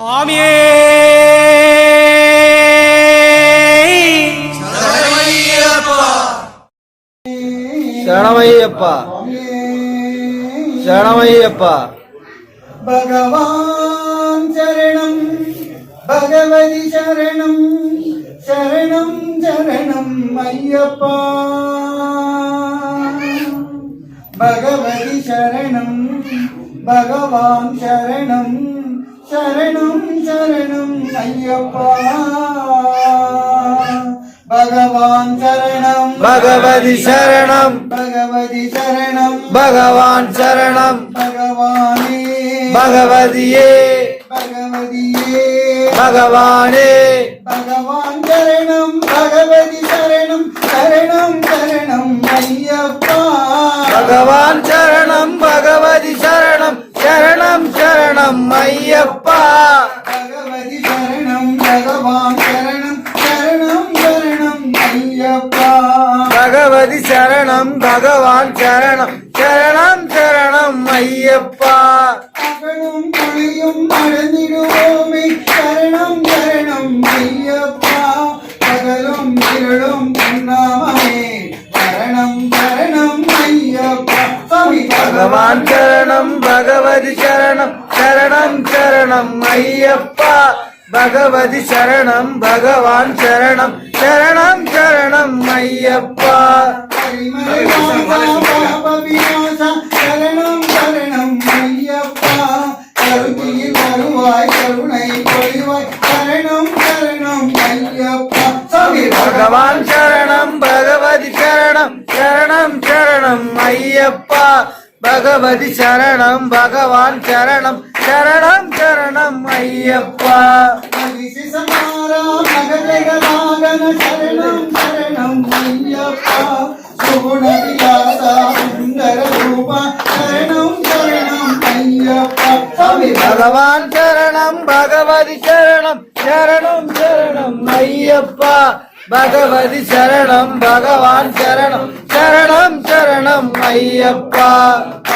சுவாமியே சரணமையப்பா சரணமையப்பா பகவான் சரணம் பகவதி சரணம் சரணம் சரணம் ஐயப்பா. பகவதி சரணம் பகவான் சரணம். சரணம் சரணம் ஐயப்பா. பகவான் சரணம். பகவதி சரணம். பகவதி சரணம். பகவான் சரணம். பகவானே. பகவதியே. பகவதியே. பகவானே. பகவான் சரணம் பகவதி சரணம் சரணம் சரணம் ஐயப்பா. பகவான் சரணம். பகவதி சரணம் பகவான் சரணம். சரணம் சரணம் ஐயப்பா. அகலும் துளியும் நடந்திடுவோமே சரணம் சரணம் ஐயப்பா. பகலும் இருளும் உண்ணாமே சரணம் சரணம் ஐயப்பா. பகவான் சரணம் பகவதி சரணம். சரணம் சரணம் ஐயப்பா. பகவதி சரணம் பகவான் சரணம். சரணம் சரணம் ஐயப்பா. பரிமலை வாசா பாப விநாசா சரணம் சரணம் ஐயப்பா கருதியில் வருவாய் கருணை பொழிவாய் சரணம் சரணம் ஐயப்பா சாமி பகவான் சரணம் பகவதி சரணம் சரணம் சரணம் ஐயப்பா பகவதி சரணம் பகவான் சரணம் சுகுணவிலாசா சுந்தர ரூபா சரணம் சரணம் ஐயப்பா சாமி பகவான் சரணம் பகவதி சரணம் சரணம் சரணம் ஐயப்பா. பகவதி சரணம் பகவான் சரணம் சரணம் சரணம் ஐயப்பா.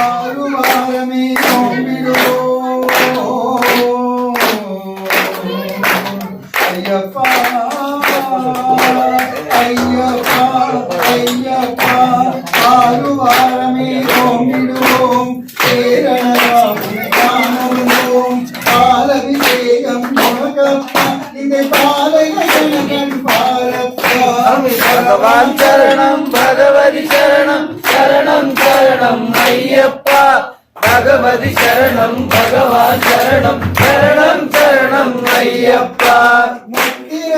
ஆறுவாரமே நோம்பிடுவோ ஐயப்பா ஐயப்பா. ஐயப்பா ஆறுவாரமே நோம்பிடுவோம் பேரணராகும் காணோம் பாலபிஷேகம் நமக்கப்பா இந்த பாலகன் பாரப்பா பகவான் சரணம் பகவதி சரணம் சரணம் சரணம் ஐயப்பா. பகவதி சரணம் பகவான் சரணம் சரணம் சரணம் ஐயப்பா. முத்திர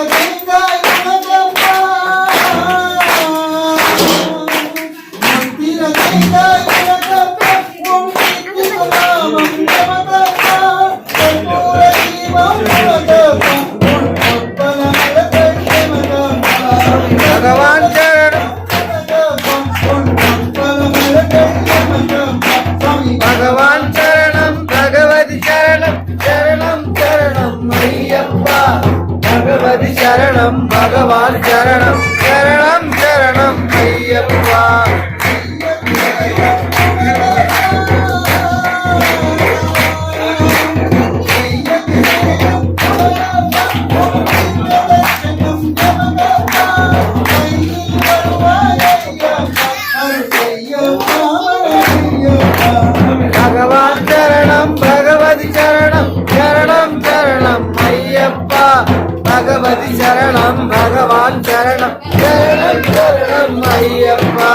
பகவான் சரணம் பகவான் சரணம் பகவதி சரணம் சரணம் சரணம் ஐயப்பா. பகவதி சரணம் பகவான் சரணம். பகவான் சரணம் ஐயப்பா